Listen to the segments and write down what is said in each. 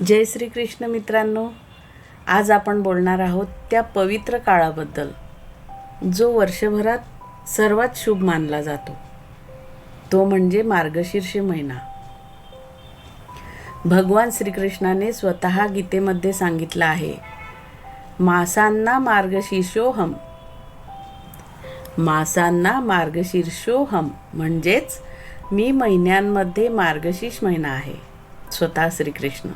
जय श्री कृष्ण मित्रांनो आज आपण बोलणार आहोत त्या पवित्र काळाबद्दल जो वर्षभरात सर्वात शुभ मानला जातो. तो म्हणजे मार्गशीर्ष महिना. भगवान श्रीकृष्णाने स्वतः गीतेमध्ये सांगितलं आहे मासांना मार्गशीर्षोहम मासांना मार्गशीर्षोहम म्हणजेच मी महिन्यांमध्ये मार्गशीर्ष महिना आहे. स्वतः श्रीकृष्ण.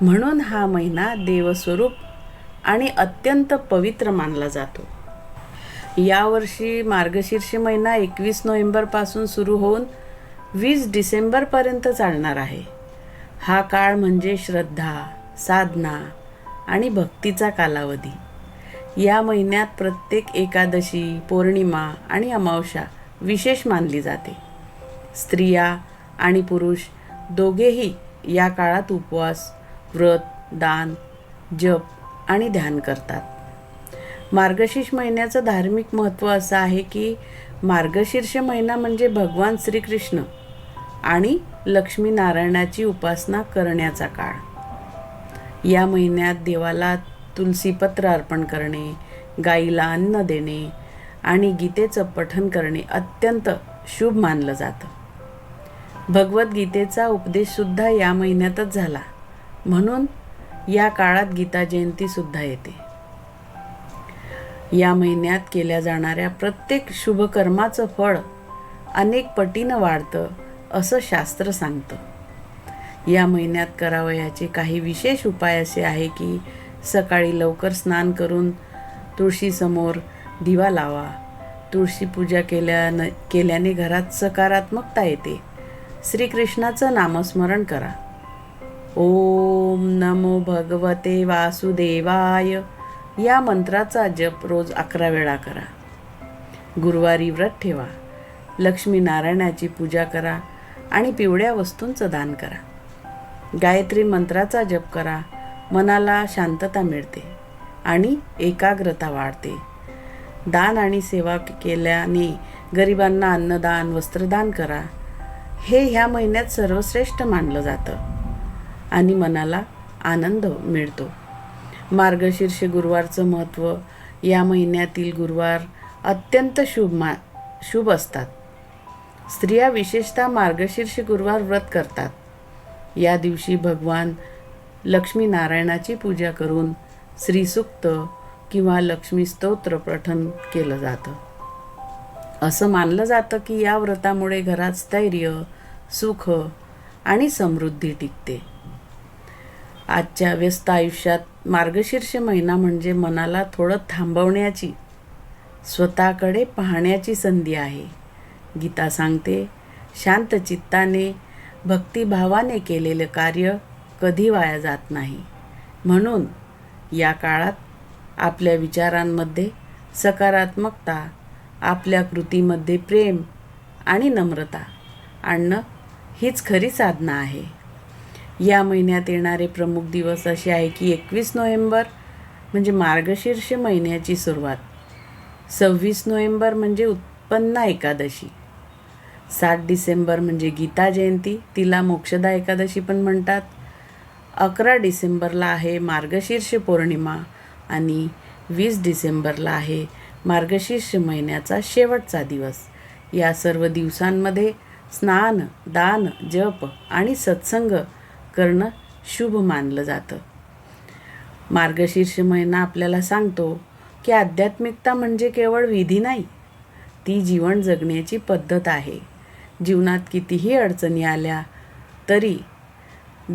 म्हणून हा महिना देवस्वरूप आणि अत्यंत पवित्र मानला जातो. यावर्षी मार्गशीर्ष महिना एकवीस नोव्हेंबरपासून सुरू होऊन वीस डिसेंबरपर्यंत चालणार आहे. हा काळ म्हणजे श्रद्धा साधना आणि भक्तीचा कालावधी. या महिन्यात प्रत्येक एकादशी पौर्णिमा आणि अमावस्या विशेष मानली जाते. स्त्रिया आणि पुरुष दोघेही या काळात उपवास व्रत दान जप आणि ध्यान करतात. मार्गशीर्ष महिन्याचं धार्मिक महत्त्व असं आहे की मार्गशीर्ष महिना म्हणजे भगवान श्रीकृष्ण आणि लक्ष्मीनारायणाची उपासना करण्याचा काळ. या महिन्यात देवाला तुलसीपत्र अर्पण करणे गाईला अन्न देणे आणि गीतेचं पठन करणे अत्यंत शुभ मानलं जातं. भगवद्गीतेचा उपदेशसुद्धा या महिन्यातच झाला. म्हणून या काळात गीता जयंतीसुद्धा येते. या महिन्यात केल्या जाणाऱ्या प्रत्येक शुभकर्माचं फळ अनेक पटीनं वाढतं असं शास्त्र सांगतं. या महिन्यात करावयाचे काही विशेष उपाय असे आहे की सकाळी लवकर स्नान करून तुळशीसमोर दिवा लावा. तुळशी पूजा केल्यानं केल्याने घरात सकारात्मकता येते. श्रीकृष्णाचं नामस्मरण करा. ओम नमो भगवते वासुदेवाय. या मंत्राचा जप रोज अकरा वेळा करा. गुरुवारी व्रत ठेवा. लक्ष्मीनारायणाची पूजा करा आणि पिवळ्या वस्तूंचं दान करा. गायत्री मंत्राचा जप करा. मनाला शांतता मिळते आणि एकाग्रता वाढते. दान आणि सेवा केल्याने गरिबांना अन्नदान वस्त्रदान करा. हे ह्या महिन्यात सर्वश्रेष्ठ मानलं जातं. आणि मनाला आनंद मिळतो. मार्गशीर्ष गुरुवारचं महत्त्व या महिन्यातील गुरुवार अत्यंत शुभ मा शुभ असतात. स्त्रिया विशेषतः मार्गशीर्ष गुरुवार व्रत करतात. या दिवशी भगवान लक्ष्मीनारायणाची पूजा करून श्रीसुक्त किंवा लक्ष्मी स्तोत्र पठन केलं जातं. असं मानलं जातं की या व्रतामुळे घरात स्थैर्य सुख आणि समृद्धी टिकते. आजच्या व्यस्त आयुष्यात मार्गशीर्ष महिना म्हणजे मनाला थोडं थांबवण्याची स्वतःकडे पाहण्याची संधी आहे. गीता सांगते शांत चित्ताने भक्तिभावाने केलेलं कार्य कधी वाया जात नाही. म्हणून या काळात आपल्या विचारांमध्ये सकारात्मकता आपल्या कृतीमध्ये प्रेम आणि नम्रता आणणं हीच खरी साधना आहे. या महिन्यात येणारे प्रमुख दिवस असे आहे की एकवीस नोव्हेंबर म्हणजे मार्गशीर्ष महिन्याची सुरुवात. सव्वीस नोव्हेंबर म्हणजे उत्पन्ना एकादशी. सात डिसेंबर म्हणजे गीता जयंती तिला मोक्षदा एकादशी पण म्हणतात. अकरा डिसेंबरला आहे मार्गशीर्ष पौर्णिमा आणि वीस डिसेंबरला आहे मार्गशीर्ष महिन्याचा शेवटचा दिवस. या सर्व दिवसांमध्ये स्नान दान जप आणि सत्संग करणं शुभ मानलं जातं. मार्गशीर्ष महिना आपल्याला सांगतो की आध्यात्मिकता म्हणजे केवळ विधी नाही ती जीवन जगण्याची पद्धत आहे. जीवनात कितीही अडचणी आल्या तरी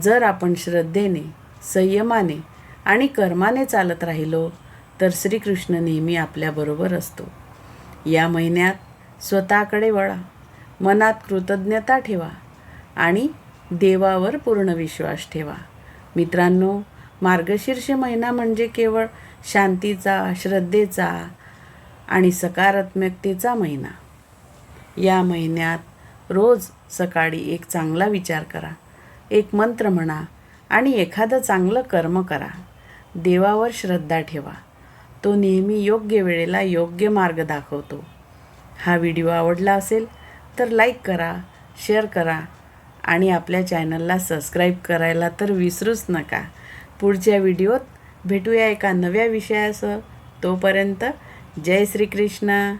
जर आपण श्रद्धेने संयमाने आणि कर्माने चालत राहिलो तर श्रीकृष्ण नेहमी आपल्याबरोबर असतो. या महिन्यात स्वतःकडे वळा मनात कृतज्ञता ठेवा आणि देवावर पूर्ण विश्वास ठेवा. मित्रांनो मार्गशीर्ष महिना म्हणजे केवळ शांतीचा श्रद्धेचा आणि सकारात्मकतेचा महिना. या महिन्यात रोज सकाळी एक चांगला विचार करा. एक मंत्र म्हणा आणि एखादं चांगलं कर्म करा. देवावर श्रद्धा ठेवा. तो नेहमी योग्य वेळेला योग्य मार्ग दाखवतो. हा व्हिडिओ आवडला असेल तर लाईक करा शेअर करा आणि आपल्या चॅनलला सबस्क्राईब करायला तर विसरूच नका. पुढच्या व्हिडिओत भेटूया एका नव्या विषयासह. तोपर्यंत जय श्रीकृष्णा.